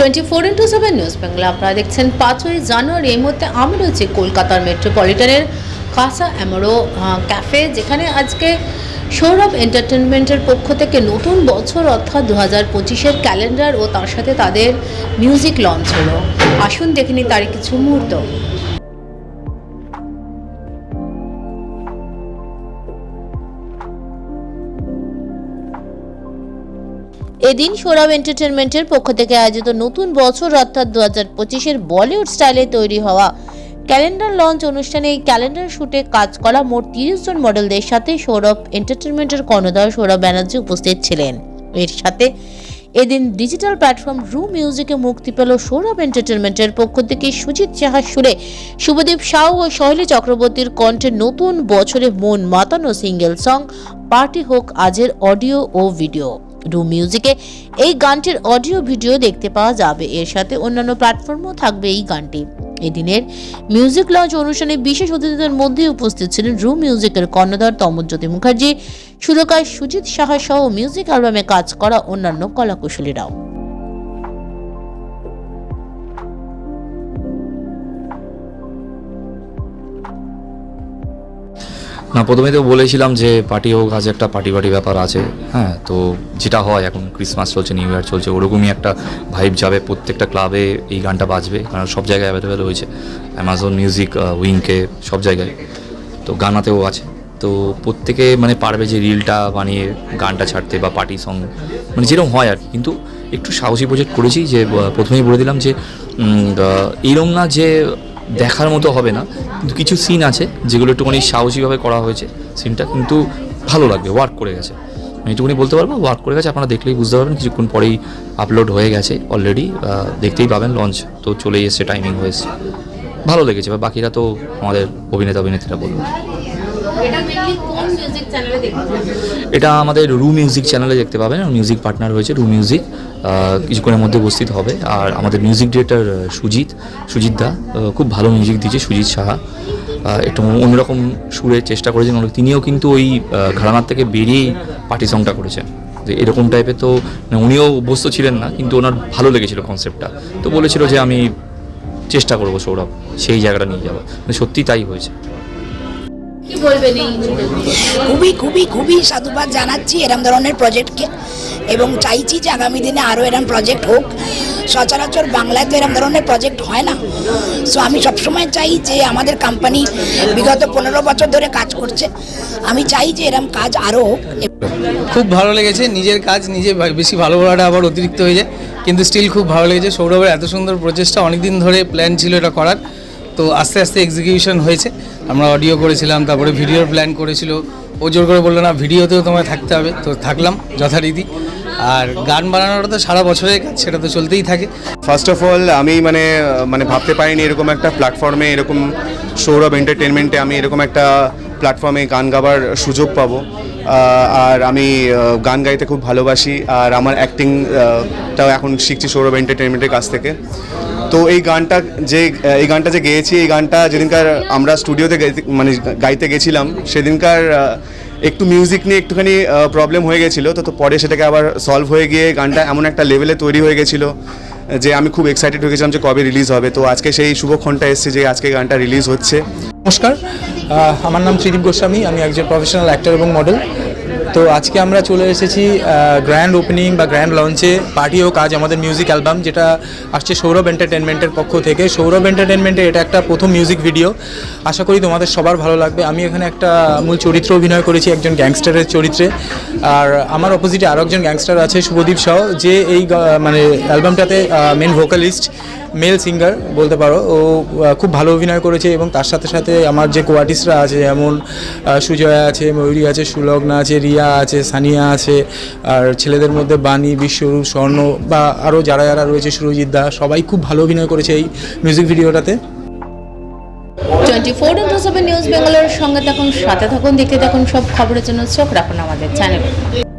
Twenty four into seven news Bangla আপনারা দেখছেন পাঁচই জানুয়ারি এই মুহূর্তে আমি রয়েছি কলকাতার মেট্রোপলিটনের কাসা অ্যামোরো ক্যাফে যেখানে আজকে সৌরভ এন্টারটেনমেন্টের পক্ষ থেকে নতুন বছর, অর্থাৎ দু হাজার পঁচিশের ক্যালেন্ডার ও তার সাথে তাদের মিউজিক লঞ্চ হলো। আসুন দেখে নিই তারই কিছু মুহূর্ত। এদিন সৌরভ এন্টারটেনমেন্টের পক্ষ থেকে আয়োজিত নতুন বছর অর্থাৎ দু হাজার পঁচিশের বলিউড স্টাইলে তৈরি হওয়া ক্যালেন্ডার লঞ্চ অনুষ্ঠানে এই ক্যালেন্ডার শুটে কাজ করা মোট তিরিশ জন মডেলদের সাথে সৌরভ এন্টারটেনমেন্টের কর্ণধার সৌরভ ব্যানার্জি উপস্থিত ছিলেন। এর সাথে এদিন ডিজিটাল প্ল্যাটফর্ম রু মিউজিকে মুক্তি পেল সৌরভ এন্টারটেনমেন্টের পক্ষ থেকে সুজিত চাহার সুরে। শুভদীপ সাউ ও শৈলী চক্রবর্তীর কণ্ঠে নতুন বছরে মন মাতানো সিঙ্গেল সং, পার্টি হোক, আজের অডিও ও ভিডিও। রু মিউজিকে এই গানটির অডিও ভিডিও দেখতে পাওয়া যাবে। এর সাথে অন্যান্য প্ল্যাটফর্মও থাকবে এই গানটি। এদিনের মিউজিক লঞ্চ অনুষ্ঠানে বিশেষ অতিথিদের মধ্যে উপস্থিত ছিলেন রু মিউজিকের কর্ণধার তমজ্যোতি মুখার্জি সুরকার সুজিত সাহা সহ মিউজিক অ্যালবামে কাজ করা অন্যান্য কলাকুশলীরাও। না প্রথমে তো বলেছিলাম যে পার্টি হোক, আজ একটা পার্টি পার্টি ব্যাপার আছে হ্যাঁ তো যেটা হয়, এখন ক্রিসমাস চলছে নিউ ইয়ার চলছে, ওরকমই একটা ভাইব যাবে, প্রত্যেকটা ক্লাবে এই গানটা বাজবে, কারণ সব জায়গায় অ্যাভেলেবেল হয়েছে অ্যামাজন মিউজিক উইংকে সব জায়গায়, তো গানাতেও আছে, তো প্রত্যেকে মানে পারবে যে রিলটা বানিয়ে গানটা ছাড়তে বা পার্টি সং মানে যেরকম হয় আর কিন্তু একটু সাহসী প্রজেক্ট করেছি যে প্রথমেই বলে দিলাম যে এরম না যে দেখার মতো হবে না। কিন্তু কিছু সিন আছে যেগুলো একটুখানি সাহসীভাবে করা হয়েছে। সিনটা কিন্তু ভালো লাগবে ওয়ার্ক করে গেছে। আমি এইটুকুনি বলতে পারব ওয়ার্ক করে গেছে, আপনারা দেখলেই বুঝতে পারবেন, কিছুক্ষণ পরেই আপলোড হয়ে গেছে অলরেডি দেখতেই পাবেন লঞ্চ তো চলেই এসছে টাইমিং হয়েছে ভালো লেগেছে বাকিরা তো আমাদের অভিনেতা অভিনেত্রীরা বলবে। এটা আমাদের রু মিউজিক চ্যানেলে দেখতে পাবেন মিউজিক পার্টনার হয়েছে রু মিউজিক কিছুক্ষণের মধ্যে উপস্থিত হবে। আর আমাদের মিউজিক ডিরেক্টর সুজিত সুজিত দা খুব ভালো মিউজিক দিয়েছে সুজিত সাহা। একটু অন্যরকম সুরে চেষ্টা করেছেন তিনিও কিন্তু ওই ঘরানার থেকে বেরিয়েই পার্টি সংটা করেছেন। যে এরকম টাইপের তো মানে উনিও অভ্যস্ত ছিলেন না, কিন্তু ওনার ভালো লেগেছিল কনসেপ্টটা তো বলেছিল যে আমি চেষ্টা করব সৌরভ, সেই জায়গাটা নিয়ে যাব মানে সত্যি তাই হয়েছে। খুবই খুবই খুবই সাধুবাদ জানাচ্ছি এরম ধরনের প্রজেক্টকে এবং চাইছি যে আগামী দিনে আরও এরম প্রজেক্ট হোক। সচরাচর বাংলায় তো এরম ধরনের প্রজেক্ট হয় না। সো আমি সবসময় চাই যে আমাদের কোম্পানি বিগত পনেরো বছর ধরে কাজ করছে। আমি চাই যে এরম কাজ আরও হোক। খুব ভালো লেগেছে নিজের কাজ নিজে বেশি ভালো বলাটা আবার অতিরিক্ত হয়ে যায়। কিন্তু স্টিল খুব ভালো লেগেছে। সৌরভের এত সুন্দর প্রচেষ্টা অনেকদিন ধরে প্ল্যান ছিল এটা করার। তো আস্তে আস্তে এক্সিকিউশন হয়েছে। আমরা অডিও করেছিলাম, তারপরে ভিডিওর প্ল্যান করেছিল। ও জোর করে বলল, না ভিডিওতেও তোমায় থাকতে হবে। তো থাকলাম যথারীতি। আর গান বানানোটা তো সারা বছরের কাজ, সেটা তো চলতেই থাকে। ফার্স্ট অফ অল আমি মানে মানে ভাবতে পারিনি এরকম একটা প্ল্যাটফর্মে এরকম সৌরভ এন্টারটেনমেন্টে আমি এরকম একটা প্ল্যাটফর্মে গান গাবার সুযোগ পাবো। আর আমি গান গাইতে খুব ভালোবাসি। আর আমার অ্যাক্টিংটাও এখন শিখছি সৌরভ এন্টারটেনমেন্টের কাছ থেকে। তো এই গানটা যে, এই গানটা যে গেয়েছি, এই গানটা যেদিনকার আমরা স্টুডিওতে মানে গাইতে গেছিলাম, সেদিনকার একটু মিউজিক নিয়ে একটুখানি প্রবলেম হয়ে গেছিল। তো তো পরে সেটাকে আবার সলভ হয়ে গিয়ে গানটা এমন একটা লেভেলে তৈরি হয়ে গেছিল যে আমি খুব এক্সাইটেড হয়ে গেছিলাম যে কবে রিলিজ হবে। তো আজকে সেই শুভক্ষণটা এসছে যে আজকে গানটা রিলিজ হচ্ছে। নমস্কার। আমার নাম ত্রিদীপ গোস্বামী। আমি একজন প্রফেশনাল অ্যাক্টর এবং মডেল তো আজকে আমরা চলে এসেছি গ্র্যান্ড ওপেনিং বা গ্র্যান্ড লঞ্চে পার্টি ও কাজ আমাদের মিউজিক অ্যালবাম যেটা আসছে সৌরভ এন্টারটেনমেন্টের পক্ষ থেকে। সৌরভ এন্টারটেনমেন্টে এটা একটা প্রথম মিউজিক ভিডিও আশা করি তোমাদের সবার ভালো লাগবে। আমি এখানে একটা মূল চরিত্র অভিনয় করেছি, একজন গ্যাংস্টারের চরিত্রে। আর আমার অপোজিটে আরও একজন গ্যাংস্টার আছে, শুভদীপ শাহ যে এই মানে অ্যালবামটাতে মেন ভোকালিস্ট মেল সিঙ্গার বলতে পারো। ও খুব ভালো অভিনয় করেছে এবং তার সাথে সাথে আমার যে কোয়ার্টিস্টরা আছে, যেমন সুজয়া আছে, ময়ূরী আছে, সুলগ্না আছে, রিয়া আছে, সানিয়া আছে, আর ছেলেদের মধ্যে বাণী, বিশ্বরূপ, স্বর্ণ বা আরও যারা যারা রয়েছে, সুরজিৎ দা, সবাই খুব ভালো অভিনয় করেছে এই মিউজিক ভিডিওটাতে twenty four into seven news সঙ্গে থাকুন, সাথে থাকুন, দেখতে থাকুন সব খবরের জন্য চোখ রাখুন আমাদের চ্যানেলে